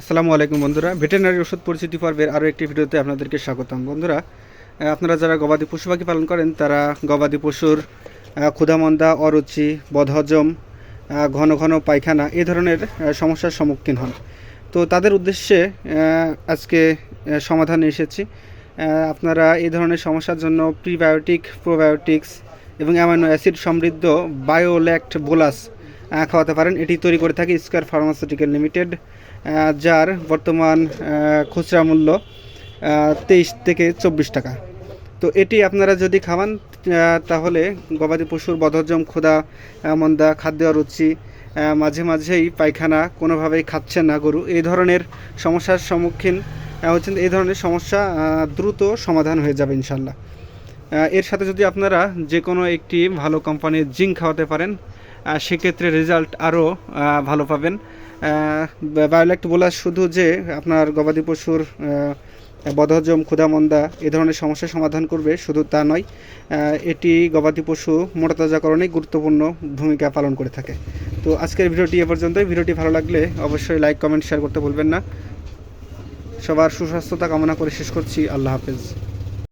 আসসালামু আলাইকুম বন্ধুরা। ভেটেরিনারি ওষুধ পরিচিতি পর্বের আরও একটি ভিডিওতে আপনাদেরকে স্বাগতম। বন্ধুরা আপনারা যারা গবাদি পশু পাখি পালন করেন, তারা গবাদি পশুর ক্ষুধামন্দা, অরুচি, বদহজম ঘন ঘন পায়খানা এই ধরনের সমস্যার সম্মুখীন হন। তো তাদের উদ্দেশ্যে আজকে সমাধানে এসেছি। আপনারা এই ধরনের সমস্যার জন্য প্রিবায়োটিক, প্রোবায়োটিক্স এবং অ্যামাইনো অ্যাসিড সমৃদ্ধ বায়োল্যাক্ট বোলাস খাওয়াতে পারেন। এটি তৈরি করে থাকে স্কয়ার ফার্মাসিউটিক্যাল লিমিটেড যার বর্তমান খুচরা মূল্য তেইশ থেকে চব্বিশ টাকা। তো এটি আপনারা যদি খাওয়ান তাহলে গবাদি পশুর বদহজম আহ, মন্দা খাদ্য রুচি মাঝে মাঝেই পায়খানা কোনোভাবেই খাচ্ছে না গরু। এই ধরনের সমস্যার সম্মুখীন হচ্ছেন এই ধরনের সমস্যা দ্রুত সমাধান হয়ে যাবে ইনশাল্লাহ। এর সাথে যদি আপনারা যে কোনো একটি ভালো কোম্পানির জিঙ্ক খাওয়াতে পারেন সেক্ষেত্রে রেজাল্ট আরও ভালো পাবেন। বায়োল্যাক্ট বলা শুধু যে আপনার গবাদি পশুর বদহজম, ক্ষুধামন্দা এ ধরনের সমস্যার সমাধান করবে, শুধু তা নয় এটি গবাদি পশু মোটাতাজাকরণে গুরুত্বপূর্ণ ভূমিকা পালন করে থাকে। তো আজকের ভিডিওটি এ পর্যন্তই। ভিডিওটি ভালো লাগলে অবশ্যই লাইক কমেন্ট শেয়ার করতে ভুলবেন না। সবার সুস্বাস্থ্যতা কামনা করে শেষ করছি। আল্লাহ হাফেজ।